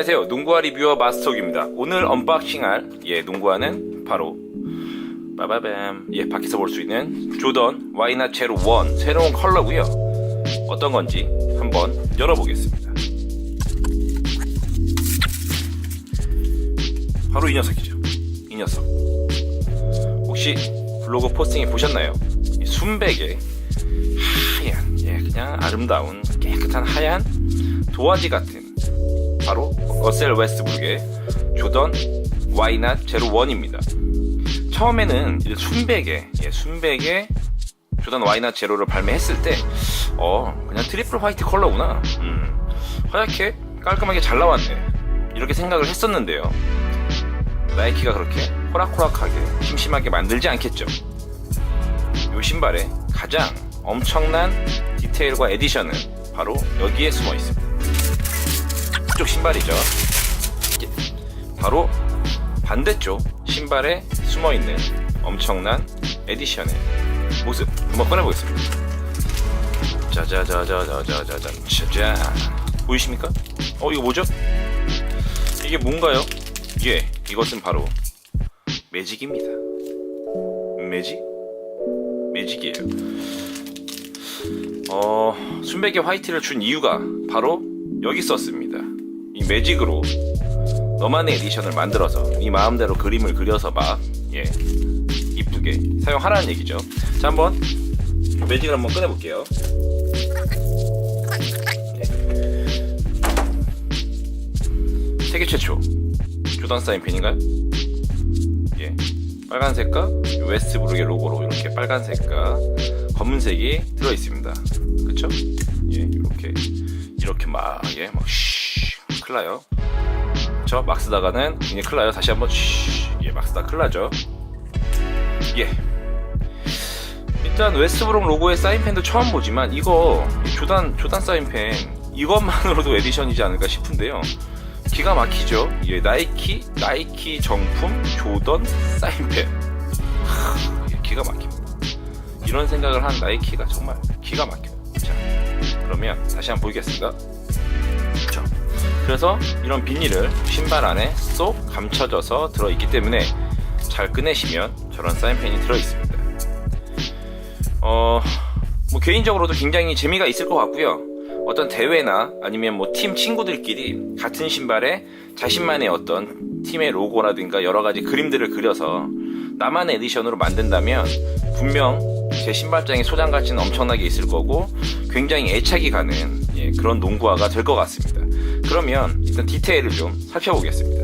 안녕하세요. 농구화 리뷰어 마스터기입니다. 오늘 언박싱할 예 농구화는 바로 빠바밤 예 밖에서 볼 수 있는 조던 와이나 제로 원 새로운 컬러고요. 어떤 건지 한번 열어보겠습니다. 바로 이 녀석이죠. 이 녀석. 혹시 블로그 포스팅에 보셨나요? 이 순백의 하얀 예 그냥 아름다운 깨끗한 하얀 도화지 같은 바로 어셀 웨스트브룩의 조던 와이낫 제로 원입니다. 처음에는 이 순백의 예, 순백의 조던 와이낫 제로를 발매했을 때, 어 그냥 트리플 화이트 컬러구나. 음, 하얗게 깔끔하게 잘 나왔네. 이렇게 생각을 했었는데요. 나이키가 그렇게 호락호락하게 심심하게 만들지 않겠죠. 이 신발의 가장 엄청난 디테일과 에디션은 바로 여기에 숨어 있습니다. 이쪽 신발이죠. 바로 반대쪽 신발에 숨어 있는 엄청난 에디션의 모습 한번 꺼내보겠습니다. 짜자자자자자자잔 짜자 보이십니까? 어 이거 뭐죠? 이게 뭔가요? 예, 이것은 바로 매직입니다. 매직? 매직이에요. 어, 순백의 화이트를 준 이유가 바로 여기 썼습니다. 이 매직으로 너만의 에디션을 만들어서 이 마음대로 그림을 그려서 막, 예, 이쁘게 사용하라는 얘기죠. 자, 한번 매직을 한번 꺼내볼게요. 예. 세계 최초 조던 사인 펜인가요? 예. 빨간색과 웨스트브룩의 로고로 이렇게 빨간색과 검은색이 들어 있습니다. 그쵸? 예, 이렇게 이렇게 막 예, 막 쉬, 큰일 나요. 그쵸? 막 쓰다가는 굉장히 큰일 나요. 다시 한번 쉬, 예, 막 쓰다 큰일 나죠. 예. 일단 웨스트브룩 로고의 사인펜도 처음 보지만 이거 이 조단 조단 사인펜 이것만으로도 에디션이지 않을까 싶은데요. 기가 막히죠. 예, 나이키 나이키 정품 조던 사인펜. 하, 예, 기가 막힙니다. 이런 생각을 한 나이키가 정말 기가 막혀요. 자, 그러면 다시 한번 보겠습니다. 자, 그래서 이런 비닐을 신발 안에 쏙 감춰져서 들어있기 때문에 잘 꺼내시면 저런 사인펜이 들어있습니다. 어, 뭐 개인적으로도 굉장히 재미가 있을 것 같고요. 어떤 대회나 아니면 뭐 팀 친구들끼리 같은 신발에 자신만의 어떤 팀의 로고라든가 여러 가지 그림들을 그려서 나만의 에디션으로 만든다면 분명 제 신발장에 소장 가치는 엄청나게 있을 거고 굉장히 애착이 가는 예, 그런 농구화가 될 것 같습니다. 그러면 일단 디테일을 좀 살펴보겠습니다.